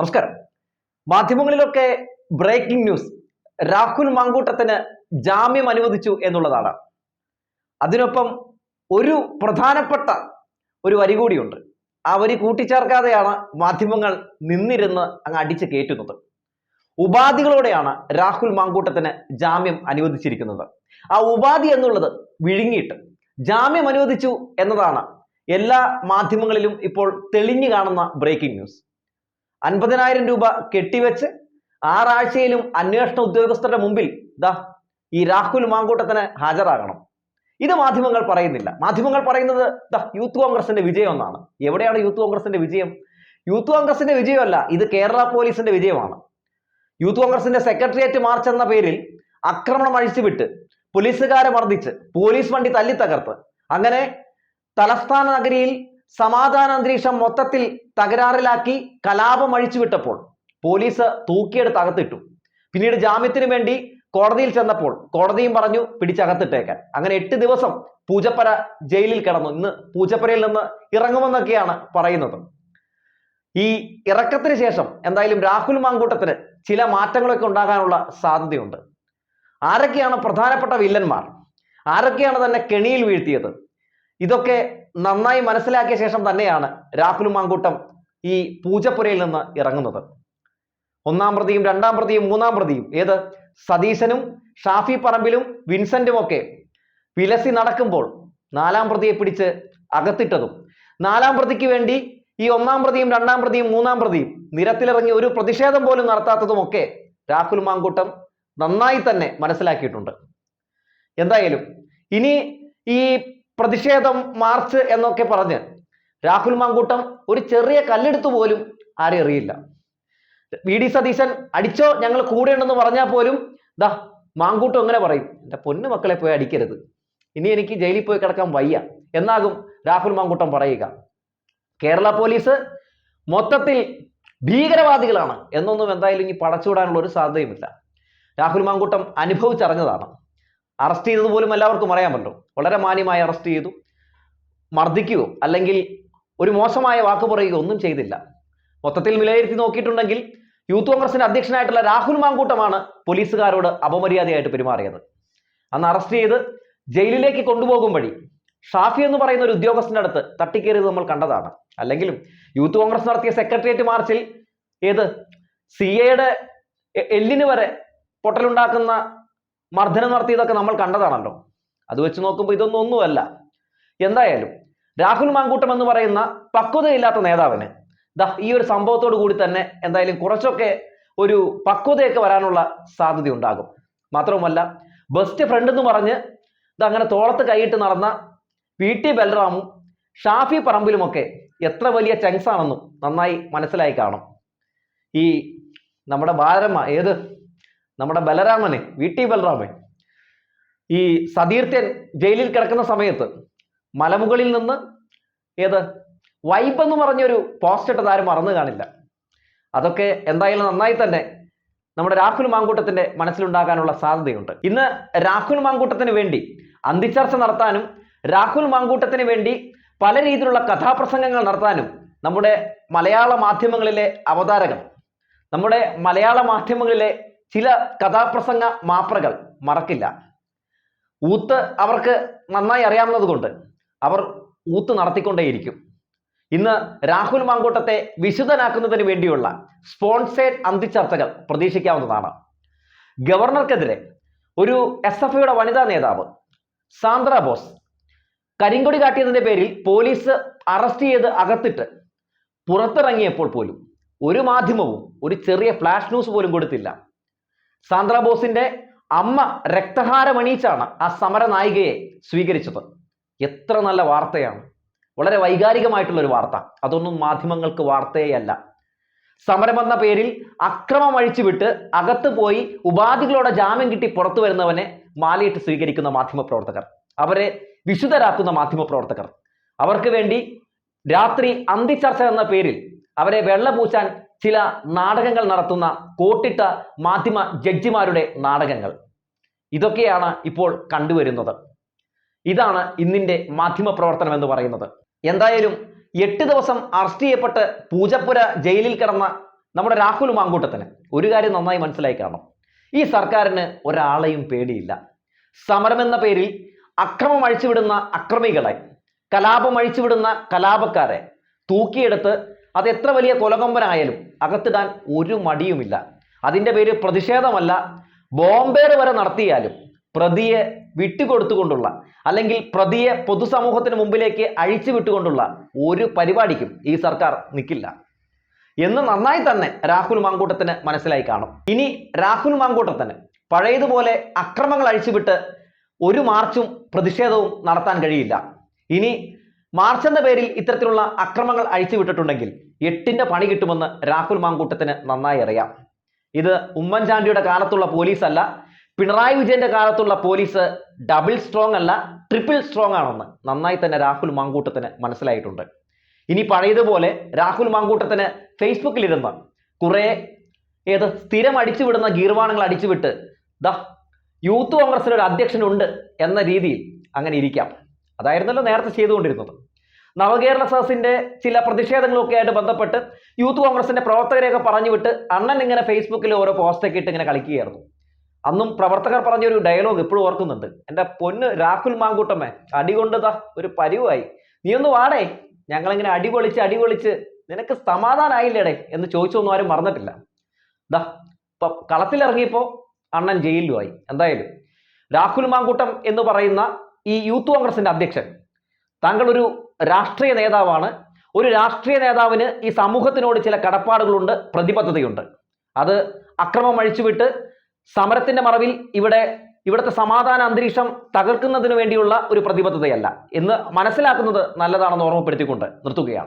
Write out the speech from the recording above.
നമസ്കാരം. മാധ്യമങ്ങളിലൊക്കെ breaking news Rahul മാങ്കൂട്ടത്തിന് ജാമ്യം അനുവദിച്ചു എന്നുള്ളതാണ്. അതിനൊപ്പം ഒരു പ്രധാനപ്പെട്ട ഒരു വരി കൂടിയുണ്ട്. ആ വരി കൂട്ടിച്ചേർക്കാതെയാണ് മാധ്യമങ്ങൾ നിന്നിരുന്ന് അങ്ങ് അടിച്ച് കയറ്റുന്നത്. ഉപാധികളോടെയാണ് രാഹുൽ മാങ്കൂട്ടത്തിന് ജാമ്യം അനുവദിച്ചിരിക്കുന്നത്. ആ ഉപാധി എന്നുള്ളത് വിഴുങ്ങിയിട്ട് ജാമ്യം അനുവദിച്ചു എന്നതാണ് എല്ലാ മാധ്യമങ്ങളിലും ഇപ്പോൾ തെളിഞ്ഞു കാണുന്ന ബ്രേക്കിംഗ് ന്യൂസ് അൻപതിനായിരം രൂപ കെട്ടിവെച്ച് ആറാഴ്ചയിലും അന്വേഷണ ഉദ്യോഗസ്ഥരുടെ മുമ്പിൽ ദാ ഈ രാഹുൽ മാങ്കൂട്ടത്തിന് ഹാജരാകണം. ഇത് മാധ്യമങ്ങൾ പറയുന്നില്ല. മാധ്യമങ്ങൾ പറയുന്നത് ദാ യൂത്ത് കോൺഗ്രസിന്റെ വിജയം എന്നാണ് എവിടെയാണ് യൂത്ത് കോൺഗ്രസിന്റെ വിജയം? യൂത്ത് കോൺഗ്രസിന്റെ വിജയമല്ല ഇത് കേരള പോലീസിന്റെ വിജയമാണ്. യൂത്ത് കോൺഗ്രസിന്റെ സെക്രട്ടേറിയറ്റ് മാർച്ച് എന്ന പേരിൽ ആക്രമണം അഴിച്ചുവിട്ട് പോലീസുകാരെ മർദ്ദിച്ച് പോലീസ് വണ്ടി തല്ലി തകർത്ത് അങ്ങനെ തലസ്ഥാന നഗരിയിൽ സമാധാന അന്തരീക്ഷം മൊത്തത്തിൽ തകരാറിലാക്കി കലാപം അഴിച്ചുവിട്ടപ്പോൾ പോലീസ് തൂക്കിയെടുത്ത് അകത്തിട്ടു പിന്നീട് ജാമ്യത്തിന് വേണ്ടി കോടതിയിൽ ചെന്നപ്പോൾ കോടതിയും പറഞ്ഞു പിടിച്ചകത്തിട്ടേക്കാൻ. അങ്ങനെ എട്ട് ദിവസം പൂജപ്പര ജയിലിൽ കിടന്നു. ഇന്ന് പൂജപ്പരയിൽ നിന്ന് ഇറങ്ങുമെന്നൊക്കെയാണ് പറയുന്നത്. ഈ ഇറക്കത്തിന് ശേഷം എന്തായാലും രാഹുൽ മാങ്കൂട്ടത്തിന് ചില മാറ്റങ്ങളൊക്കെ ഉണ്ടാകാനുള്ള സാധ്യതയുണ്ട്. ആരൊക്കെയാണ് പ്രധാനപ്പെട്ട വില്ലന്മാർ? ആരൊക്കെയാണ് തന്നെ കെണിയിൽ വീഴ്ത്തിയത്? ഇതൊക്കെ നന്നായി മനസ്സിലാക്കിയ ശേഷം തന്നെയാണ് രാഹുൽ മാങ്കൂട്ടം ഈ പൂജപ്പുരയിൽ നിന്ന് ഇറങ്ങുന്നത്. ഒന്നാം പ്രതിയും രണ്ടാം പ്രതിയും മൂന്നാം പ്രതിയും ഏത്? സതീശനും ഷാഫി പറമ്പിലും വിൻസെന്റും ഒക്കെ വിലസി നടക്കുമ്പോൾ നാലാം പ്രതിയെ പിടിച്ച് അകത്തിട്ടതും. നാലാം പ്രതിക്ക് വേണ്ടി ഈ ഒന്നാം പ്രതിയും രണ്ടാം പ്രതിയും മൂന്നാം പ്രതിയും നിരത്തിലിറങ്ങി ഒരു പ്രതിഷേധം പോലും നടത്താത്തതുമൊക്കെ രാഹുൽ മാങ്കൂട്ടം നന്നായി തന്നെ മനസ്സിലാക്കിയിട്ടുണ്ട്. എന്തായാലും ഇനി ഈ പ്രതിഷേധം മാർച്ച് എന്നൊക്കെ പറഞ്ഞ് രാഹുൽ മാങ്കൂട്ടം ഒരു ചെറിയ കല്ലെടുത്ത് പോലും ആരെ അറിയില്ല വി ഡി സതീശൻ അടിച്ചോ ഞങ്ങൾ കൂടെ ഉണ്ടെന്ന് പറഞ്ഞാൽ പോലും ദാ മാങ്കൂട്ടം അങ്ങനെ പറയും. എന്റെ പൊന്നു മക്കളെ പോയി അടിക്കരുത്. ഇനി എനിക്ക് ജയിലിൽ പോയി കിടക്കാൻ വയ്യ. എന്നാകും രാഹുൽ മാങ്കൂട്ടം പറയുക. കേരള പോലീസ് മൊത്തത്തിൽ ഭീകരവാദികളാണ്. എന്നൊന്നും എന്തായാലും ഇനി പടച്ചുവിടാനുള്ള ഒരു സാധ്യതയുമില്ല. രാഹുൽ മാങ്കൂട്ടം അനുഭവിച്ചറിഞ്ഞതാണ്. അറസ്റ്റ് ചെയ്തത് പോലും എല്ലാവർക്കും അറിയാൻ പറ്റും. വളരെ മാന്യമായി അറസ്റ്റ് ചെയ്തു. മർദ്ദിക്കുകയോ അല്ലെങ്കിൽ ഒരു മോശമായ വാക്ക് പറയുകയോ ഒന്നും ചെയ്തില്ല. മൊത്തത്തിൽ വിലയിരുത്തി നോക്കിയിട്ടുണ്ടെങ്കിൽ യൂത്ത് കോൺഗ്രസിന്റെ അധ്യക്ഷനായിട്ടുള്ള രാഹുൽ മാങ്കൂട്ടമാണ് പോലീസുകാരോട് അപമര്യാദയായിട്ട് പെരുമാറിയത്. അന്ന് അറസ്റ്റ് ചെയ്ത് ജയിലിലേക്ക് കൊണ്ടുപോകും വഴി ഷാഫി എന്ന് പറയുന്ന ഒരു ഉദ്യോഗസ്ഥന്റെ അടുത്ത് തട്ടിക്കേറിയത് നമ്മൾ കണ്ടതാണ്. അല്ലെങ്കിലും യൂത്ത് കോൺഗ്രസ് നടത്തിയ സെക്രട്ടേറിയറ്റ് മാർച്ചിൽ ഏത് സി എയുടെ എല്ലിന് വരെ പൊട്ടലുണ്ടാക്കുന്ന മർദ്ദനം നടത്തിയതൊക്കെ നമ്മൾ കണ്ടതാണല്ലോ. അത് വെച്ച് നോക്കുമ്പോൾ ഇതൊന്നും ഒന്നുമല്ല. എന്തായാലും രാഹുൽ മാങ്കൂട്ടം എന്ന് പറയുന്ന പക്വതയില്ലാത്ത നേതാവിന് ദാ ഈ ഒരു സംഭവത്തോടു കൂടി തന്നെ എന്തായാലും കുറച്ചൊക്കെ ഒരു പക്വതയൊക്കെ വരാനുള്ള സാധ്യത ഉണ്ടാകും മാത്രവുമല്ല ബെസ്റ്റ് ഫ്രണ്ട് എന്ന് പറഞ്ഞ് ഇത് അങ്ങനെ തോളത്ത് കൈയിട്ട് നടന്ന പി ടി ബൽറാമും ഷാഫി പറമ്പിലുമൊക്കെ എത്ര വലിയ ചങ്സ് ആണെന്നും നന്നായി മനസ്സിലായി കാണും. ഈ നമ്മുടെ ബാലരമ്മ ഏത്? നമ്മുടെ ബലരാമനെ വി. ടി. ബലരാമൻ ഈ സതീർത്ഥ്യൻ ജയിലിൽ കിടക്കുന്ന സമയത്ത് മലമുകളിൽ നിന്ന് ഏത് വൈബ് എന്ന് പറഞ്ഞൊരു പോസ്റ്റ് ഇട്ടത് ആരും മറന്നു കാണില്ല. അതൊക്കെ എന്തായാലും നന്നായി തന്നെ നമ്മുടെ രാഹുൽ മാങ്കൂട്ടത്തിന്റെ മനസ്സിലുണ്ടാകാനുള്ള സാധ്യതയുണ്ട്. ഇന്ന് രാഹുൽ മാങ്കൂട്ടത്തിന് വേണ്ടി അന്തിച്ചർച്ച നടത്താനും രാഹുൽ മാങ്കൂട്ടത്തിന് വേണ്ടി പല രീതിയിലുള്ള കഥാപ്രസംഗങ്ങൾ നടത്താനും നമ്മുടെ മലയാള മാധ്യമങ്ങളിലെ അവതാരകൻ നമ്മുടെ മലയാള മാധ്യമങ്ങളിലെ ചില കഥാപ്രസംഗ മാപ്രകൾ മറക്കില്ല. ഊത്ത് അവർക്ക് നന്നായി അറിയാവുന്നതുകൊണ്ട് അവർ ഊത്ത് നടത്തിക്കൊണ്ടേയിരിക്കും. ഇന്ന് രാഹുൽ മാങ്കൂട്ടത്തെ വിശുദ്ധനാക്കുന്നതിന് വേണ്ടിയുള്ള സ്പോൺസേഡ് അന്തിച്ചർച്ചകൾ പ്രതീക്ഷിക്കാവുന്നതാണ്. ഗവർണർക്കെതിരെ ഒരു എസ് എഫ് ഐയുടെ വനിതാ നേതാവ് സാന്ദ്ര ബോസ് കരിങ്കൊടി കാട്ടിയതിന്റെ പേരിൽ പോലീസ് അറസ്റ്റ് ചെയ്ത് അകത്തിട്ട് പുറത്തിറങ്ങിയപ്പോൾ പോലും ഒരു മാധ്യമവും ഒരു ചെറിയ ഫ്ലാഷ് ന്യൂസ് പോലും കൊടുത്തില്ല. സാന്ദ്ര ബോസിന്റെ അമ്മ രക്തഹാരമണിയിച്ചാണ് ആ സമര നായികയെ സ്വീകരിച്ചത്. എത്ര നല്ല വാർത്തയാണ്. വളരെ വൈകാരികമായിട്ടുള്ള ഒരു വാർത്ത. അതൊന്നും മാധ്യമങ്ങൾക്ക് വാർത്തയല്ല. സമരം എന്ന പേരിൽ അക്രമം അഴിച്ചുവിട്ട് അകത്ത് പോയി ഉപാധികളോടെ ജാമ്യം കിട്ടി പുറത്തു വരുന്നവനെ മാലയിട്ട് സ്വീകരിക്കുന്ന മാധ്യമ മാധ്യമപ്രവർത്തകർ അവരെ വിശുദ്ധരാക്കുന്ന മാധ്യമ മാധ്യമപ്രവർത്തകർ അവർക്ക് വേണ്ടി രാത്രി അന്തിച്ചർച്ച എന്ന പേരിൽ അവരെ വെള്ളപൂച്ചാൻ ചില നാടകങ്ങൾ നടത്തുന്ന കോട്ടിട്ട മാധ്യമ ജഡ്ജിമാരുടെ നാടകങ്ങൾ. ഇതൊക്കെയാണ് ഇപ്പോൾ കണ്ടുവരുന്നത്. ഇതാണ് ഇന്നിന്റെ മാധ്യമ പ്രവർത്തനം എന്ന് പറയുന്നത്. എന്തായാലും എട്ട് ദിവസം അറസ്റ്റ് ചെയ്യപ്പെട്ട് പൂജപ്പുര ജയിലിൽ കിടന്ന നമ്മുടെ രാഹുൽ മാങ്കൂട്ടത്തിന് ഒരു കാര്യം നന്നായി മനസ്സിലായി കാണണം. ഈ സർക്കാരിന് ഒരാളെയും പേടിയില്ല. സമരമെന്ന പേരിൽ അക്രമം അഴിച്ചുവിടുന്ന അക്രമികളെ കലാപം അഴിച്ചുവിടുന്ന കലാപക്കാരെ തൂക്കിയെടുത്ത് അത് എത്ര വലിയ കൊലകൊമ്പനായാലും അകത്തിടാൻ ഒരു മടിയുമില്ല. അതിന്റെ പേര് പ്രതിഷേധമല്ല. ബോംബേർ വരെ നടത്തിയാലും പ്രതിയെ വിട്ടുകൊടുത്തുകൊണ്ടുള്ള അല്ലെങ്കിൽ പ്രതിയെ പൊതുസമൂഹത്തിന് മുമ്പിലേക്ക് അഴിച്ചു വിട്ടുകൊണ്ടുള്ള ഒരു പരിപാടിക്കും ഈ സർക്കാർ നിൽക്കില്ല എന്ന് നന്നായി തന്നെ രാഹുൽ മാങ്കൂട്ടത്തിന് മനസ്സിലായി കാണും. ഇനി രാഹുൽ മാങ്കൂട്ടത്തിന് പഴയതുപോലെ അക്രമങ്ങൾ അഴിച്ചുവിട്ട് ഒരു മാർച്ചും പ്രതിഷേധവും നടത്താൻ കഴിയില്ല. ഇനി മാർച്ച് എന്ന പേരിൽ ഇത്തരത്തിലുള്ള അക്രമങ്ങൾ അഴിച്ചുവിട്ടിട്ടുണ്ടെങ്കിൽ എട്ടിന്റെ പണി കിട്ടുമെന്ന് രാഹുൽ മാങ്കൂട്ടത്തിന് നന്നായി അറിയാം. ഇത് ഉമ്മൻചാണ്ടിയുടെ കാലത്തുള്ള പോലീസ് അല്ല പിണറായി വിജയന്റെ കാലത്തുള്ള പോലീസ് ഡബിൾ സ്ട്രോങ് അല്ല ട്രിപ്പിൾ സ്ട്രോങ് ആണെന്ന് നന്നായി തന്നെ രാഹുൽ മാങ്കൂട്ടത്തിന് മനസ്സിലായിട്ടുണ്ട്. ഇനി പഴയതുപോലെ രാഹുൽ മാങ്കൂട്ടത്തിന് ഫേസ്ബുക്കിലിരുന്ന് കുറേ ഏത് സ്ഥിരം അടിച്ചുവിടുന്ന ഗീർവാണങ്ങൾ അടിച്ചുവിട്ട് ദ യൂത്ത് കോൺഗ്രസിന് ഒരു അധ്യക്ഷനുണ്ട് എന്ന രീതിയിൽ അങ്ങനെ ഇരിക്കാം. അതായിരുന്നല്ലോ നേരത്തെ ചെയ്തുകൊണ്ടിരുന്നത്. നവകേരള സദസ്സിന്റെ ചില പ്രതിഷേധങ്ങളൊക്കെ ആയിട്ട് ബന്ധപ്പെട്ട് യൂത്ത് കോൺഗ്രസിന്റെ പ്രവർത്തകരെയൊക്കെ പറഞ്ഞു വിട്ട് അണ്ണൻ ഇങ്ങനെ ഫേസ്ബുക്കിൽ ഓരോ പോസ്റ്റൊക്കെ ഇട്ട് ഇങ്ങനെ കളിക്കുകയായിരുന്നു. അന്നും പ്രവർത്തകർ പറഞ്ഞൊരു ഡയലോഗ് ഇപ്പോഴും ഓർക്കുന്നുണ്ട്. എന്റെ പൊന്ന് രാഹുൽ മാങ്കൂട്ടമ്മേ അടികൊണ്ടതാ ഒരു പരിവായി. നീ ഒന്ന് വാടേ ഞങ്ങളിങ്ങനെ അടിപൊളിച്ച് അടിപൊളിച്ച് നിനക്ക് സമാധാനായില്ലേടേ? എന്ന് ചോദിച്ചൊന്നും ആരും മറന്നിട്ടില്ല. ദാ ഇപ്പൊ കളത്തിലിറങ്ങിയപ്പോൾ അണ്ണൻ ജയിലിലുമായി എന്തായാലും രാഹുൽ മാങ്കൂട്ടം എന്ന് പറയുന്ന ഈ യൂത്ത് കോൺഗ്രസിന്റെ അധ്യക്ഷൻ. താങ്കൾ ഒരു രാഷ്ട്രീയ നേതാവാണ്. ഒരു രാഷ്ട്രീയ നേതാവിന് ഈ സമൂഹത്തിനോട് ചില കടപ്പാടുകളുണ്ട് പ്രതിബദ്ധതയുണ്ട്. അത് അക്രമം അഴിച്ചുവിട്ട് സമരത്തിന്റെ മറവിൽ ഇവിടെ ഇവിടുത്തെ സമാധാന അന്തരീക്ഷം തകർക്കുന്നതിന് വേണ്ടിയുള്ള ഒരു പ്രതിബദ്ധതയല്ല. എന്ന് മനസ്സിലാക്കുന്നത് നല്ലതാണെന്ന് ഓർമ്മപ്പെടുത്തിക്കൊണ്ട് നിർത്തുകയാണ്.